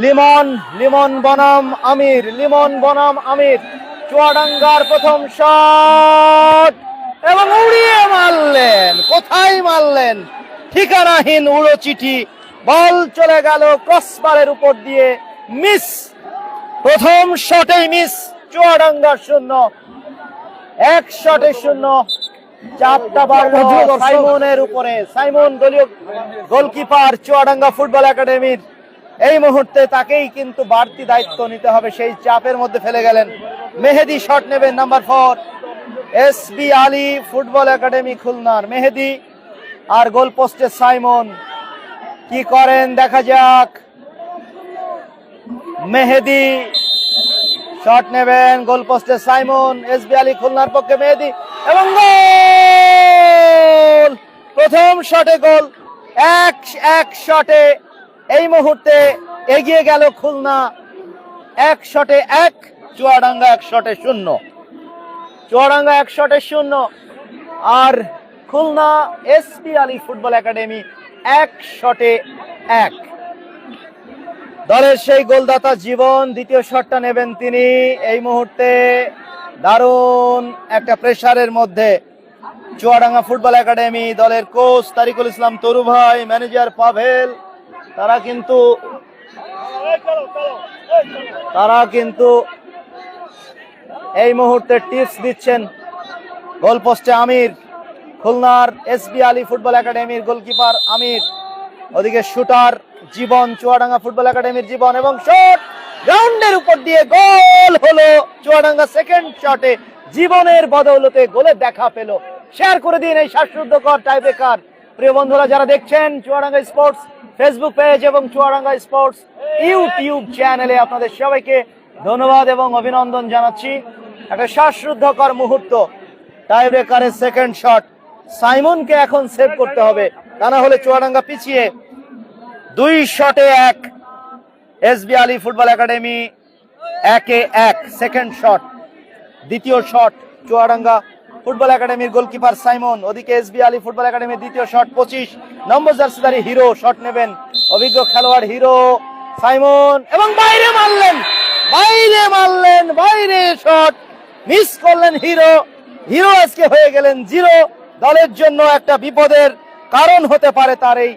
লিমন লিমন বনাম আমির লিমন বনাম আমির। চুয়াডাঙ্গার প্রথম শট। এবং উড়িয়ে মারলেন। কোথায় মারলেন? ঠিকানাহীন উড়ো চিঠি বল চলে গেল ক্রসবারের উপর দিয়ে। মিস। প্রথম শটেই মিস। চুয়াডাঙ্গা শূন্য। এক শটে শূন্য। চাপটা বাড়লো সাইমনের উপরে। সাইমন দলীয় গোলকিপার চুয়াডাঙ্গা ফুটবল একাডেমির। এই মুহূর্তে তাকেই কিন্তু বাড়তি দায়িত্ব নিতে হবে। সেই চাপের মধ্যে ফেলে গেলেন। মেহেদি শট নেবেন number four. S B Ali football academy খুলনার মেহেদি আর গোল পোস্টে সাইমন। কি করেন? দেখা যাক। মেহেদি শট নেবেন গোল পোস্টে সাইমন। এস বি আলী খুলনার পক্ষে মেহেদি এবং প্রথম শটে গোল। এক এক শটে এই মুহূর্তে এগিয়ে গেল খুলনা, এক শটে এক, চুয়াডাঙ্গা এক শটে শূন্য। চুয়াডাঙ্গা এক শটে শূন্য। আর Khulna S P Ali football academy এক শটে এক। দলের সেই গোলদাতা জীবন, দ্বিতীয় শটটা নেবেন তিনি। এই মুহূর্তে দারুণ একটা প্রেশারের মধ্যে চুয়াডাঙ্গা ফুটবল একাডেমি দলের কোচ তারিকুল ইসলাম তরু ভাই ম্যানেজার পাভেল তারা কিন্তু তারা কিন্তু এই মুহূর্তে টিপস দিচ্ছেন গোল পোস্টে আমির, খুলনার এসবি আলী ফুটবল একাডেমির গোলকিপার আমির, ওদিকে শুটার জীবন, চুয়াডাঙ্গা ফুটবল একাডেমির জীবন এবং শট গ্রাউন্ডের উপর দিয়ে গোল হলো চুয়াডাঙ্গা সেকেন্ড শটে জীবনের বদৌলতে গোলে দেখা পেল। শেয়ার করে দিন এই শ্বাসরুদ্ধকর টাইব্রেকার প্রিয় বন্ধুরা, যারা দেখছেন চুয়াডাঙ্গা স্পোর্টস ফেসবুক পেজ এবং চুয়াডাঙ্গা স্পোর্টস ইউটিউব চ্যানেলে আপনাদের সবাইকে ধন্যবাদ এবং অভিনন্দন জানাচ্ছি। একটা শ্বাসরুদ্ধকর মুহূর্ত। টাইব্রেকারের সেকেন্ড শট সাইমনকে এখন সেভ করতে হবে। তা না হলে চুয়াডাঙ্গা পিছিয়ে। দুই শটে এক। এসবি আলী ফুটবল একাডেমি একে এক। সেকেন্ড শট দ্বিতীয় শট চুয়াডাঙ্গা ফুটবল একাডেমির গোলকিপার সাইমন, ওদিকে এসবি আলী ফুটবল একাডেমির দ্বিতীয় শট, পঁচিশ। নম্বর জার্সিদারি হিরো শট নেবেন অভিজ্ঞ খেলোয়াড় হিরো সাইমন। এবং বাইরে মারলেন বাইরে মারলেন, বাইরে শট। মিস করলেন হিরো। হিরো আজকে হয়ে গেলেন জিরো। দলের জন্য একটা বিপদের কারণ হতে পারে তার এই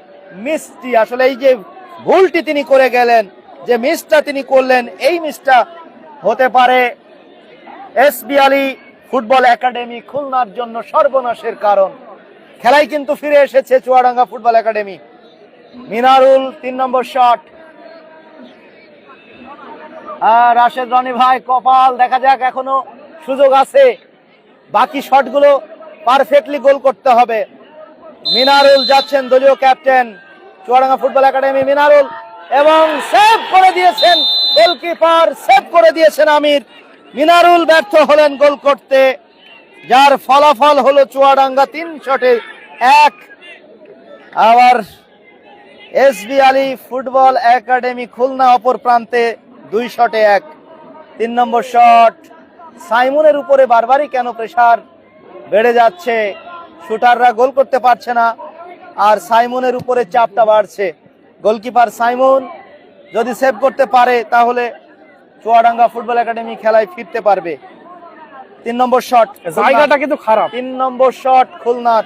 মিসটি। আসলে এই যে ভুলটি তিনি করে গেলেন, যে মিসটা তিনি করলেন, এই মিসটা হতে পারে S B Ali football academy খুলনার জন্য সর্বনাশের কারণ। খেলাই কিন্তু ফিরে এসেছে চুয়াডাঙ্গা ফুটবল একাডেমি। মিনারুল তিন নম্বর শট। আর রাশেদ রনি ভাই, কপাল, দেখা যাক, এখনও সুযোগ আছে। বাকি শটগুলো পারফেক্টলি গোল করতে হবে। মিনারুল যাচ্ছেন দলীয় captain Chuadanga football academy Minarul, এবং সেভ করে দিয়েছেন গোলকিপার সেভ করে দিয়েছেন আমির। মিনারুল ব্যর্থ হলেন গোল করতে, যার ফলাফল হলো চুয়াডাঙ্গা তিন শটে এক। আবার S B Ali football academy Khulna অপর প্রান্তে দুই শটে এক। তিন নম্বর শট, সাইমনের উপরে বারবারই কেন প্রেশার বেড়ে যাচ্ছে, শুটাররা গোল করতে পারছে না, আর সাইমনের উপরে চাপটা বাড়ছে। গোলকিপার সাইমন যদি সেভ করতে পারে, তাহলে চুয়াডাঙ্গা ফুটবল একাডেমি খেলায় ফিরতে পারবে। তিন নম্বর শট জায়গাটা কিন্তু খারাপ। তিন নম্বর শট খুলনার।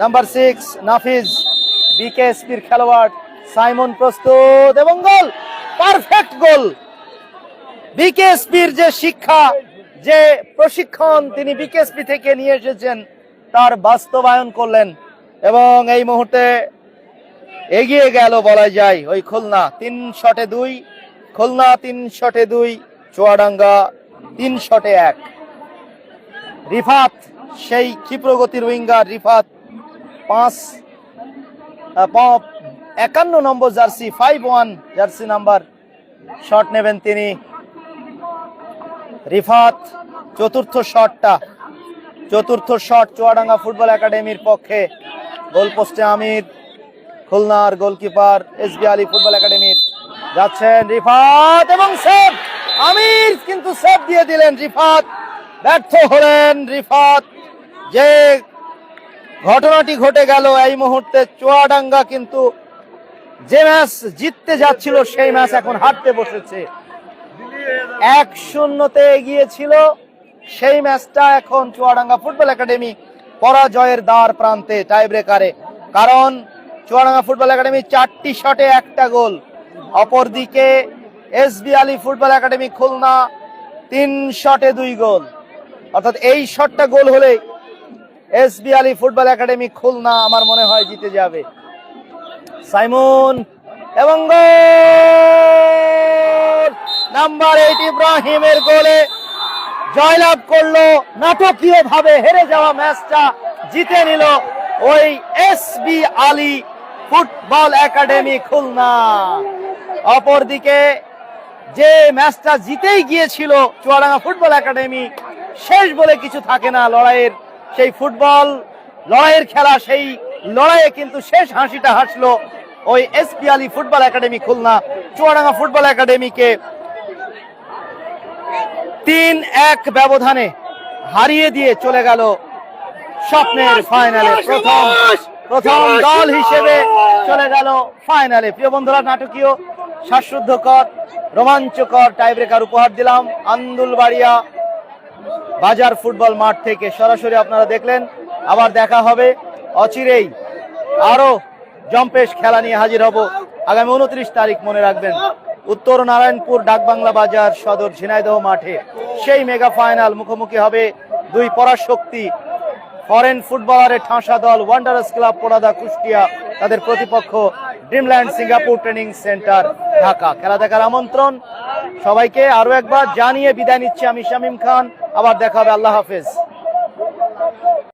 নাম্বার সিক্স নাফিজ বিকেএসপির খেলোয়াড় সাইমন প্রস্তুত এবং গোল! পারফেক্ট গোল! বিকেএসপির যে শিক্ষা যে প্রশিক্ষণ তিনি বিকেএসপি থেকে নিয়ে এসেছেন তার বাস্তবায়ন করলেন এবং এই মুহূর্তে এগিয়ে গেল বলা যায় ওই খুলনা। তিন শটে দুই খুলনা তিন শটে দুই, চুয়াডাঙ্গা তিন শটে এক। রিফাত, সেই ক্ষিপ্রগতির উইঙ্গার রিফাত, পাঁচ একান্ন নম্বর jersey five one jersey number shot নেবেন তিনি। রিফাত, চতুর্থ শটটা, চতুর্থ শট চুয়াডাঙ্গা ফুটবল একাডেমির পক্ষে। গোলপোস্টে আমির, খুলনার goalkeeper S B Ali football একাডেমির যাচ্ছেন রিফাত এবং সেফ আমির কিন্তু সেফ দিয়ে দিলেন রিফাত। ব্যর্থ হলেন রিফাত। যে ঘটনাটি ঘটে গেল এই মুহূর্তে চুয়াডাঙ্গা কিন্তু যে ম্যাচ জিততে যাচ্ছিল, সেই ম্যাচ এখন হারতে বসেছে। এক শূন্যতে এগিয়েছিল সেই ম্যাচটা এখন চুয়াডাঙ্গা ফুটবল একাডেমি পরাজয়ের দ্বার প্রান্তে টাই ব্রেকারে কারণ চুয়াডাঙ্গা ফুটবল একাডেমি চারটি শটে একটা গোল। অপরদিকে S B Ali football academy Khulna তিন শটে দুই গোল। অর্থাৎ এই শটটা গোল হলেই S B Ali football academy Khulna আমার মনে হয় জিতে যাবে। সাইমন, এবং নাম্বার এইট ইব্রাহিমের গোলে জয়লাভ করল। নাটকীয় ভাবে হেরে যাওয়া ম্যাচটা জিতে নিল ওই S B Ali football academy Khulna. অপরদিকে যে ম্যাচটা জিতেই গিয়েছিল চুয়াডাঙ্গা ফুটবল একাডেমি, শেষ বলে কিছু থাকে না লড়াইয়ের। সেই ফুটবল, লড়াইয়ের খেলা, সেই লড়াইয়ে কিন্তু শেষ হাসিটা হাসলো ওই S P Ali football academy Khulna. Chuadanga football একাডেমিকে তিন এক ব্যবধানে হারিয়ে দিয়ে চলে গেল স্বপ্নের ফাইনালে। প্রথম প্রথম দল হিসেবে চলে গেল ফাইনালে। প্রিয় বন্ধুরা, নাটকীয় শ্বাসরুদ্ধকর রোমাঞ্চকর টাইব্রেকার উপহার দিলাম। আন্দুলবাড়িয়া বাজার ফুটবল মাঠ থেকে। সরাসরি আপনারা দেখলেন, আবার দেখা হবে। অচিরেই আরও জম্পেশ খেলা নিয়ে হাজির হব। আগামী উনত্রিশ তারিখ মনে রাখবেন, উত্তর নারায়ণপুর ডাকবাংলা বাজার সদর ঝিনাইদহ মাঠে। সেই মেগা ফাইনাল মুখোমুখি হবে দুই পরাশক্তি। ফরেন ফুটবলারের ঠাঁসা দল ওয়ান্ডারার্স ক্লাব পোড়াদা কুষ্টিয়া, তাদের প্রতিপক্ষ Dreamland Singapore training centre Dhaka খেলা দেখার আমন্ত্রণ। সবাইকে আরও একবার জানিয়ে বিদায় নিচ্ছি আমি শামীম খান। আবার দেখা হবে, আল্লাহ হাফেজ।